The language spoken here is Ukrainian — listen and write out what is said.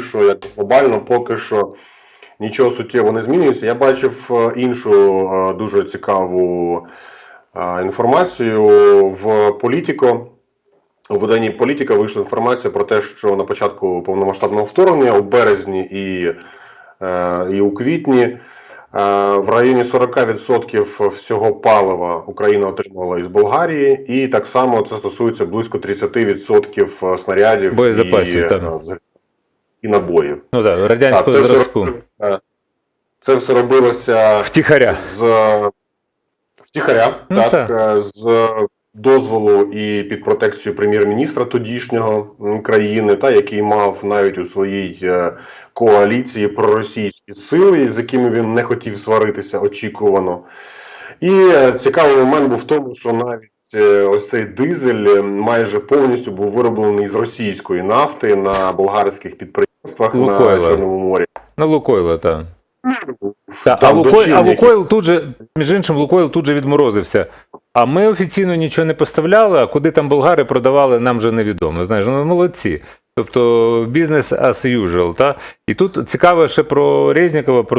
що як глобально поки що нічого суттєво не змінюється. Я бачив е, іншу е, дуже цікаву е, інформацію в Політіко. У виданні Політика вийшла інформація про те, що на початку повномасштабного вторгнення у березні і, і у квітні в районі 40% всього палива Україна отримала із Болгарії, і так само це стосується близько 30% снарядів Боєзапасів, і, так. Е, і набоїв. Ну так, Так, радянського це, все зразку. робилося, це все робилося Втіхаря. з втіхаря, Ну, так, так. е, з дозволу і під протекцією прем'єр-міністра тодішнього країни, та який мав навіть у своїй е, коаліції проросійські сили, з якими він не хотів сваритися очікувано. І е, цікавий момент був в тому, що навіть е, ось цей дизель е, майже повністю був вироблений з російської нафти на болгарських підприємствах. На Чорному морі. На Лукойло, так. Та, а, Лукойл, а Лукойл тут же, між іншим, Лукойл тут же відморозився. А ми офіційно нічого не поставляли, а куди там болгари продавали, нам вже невідомо. Знаєш, ну молодці. Тобто бізнес as usual. Та? І тут цікаво ще про Резнікова, про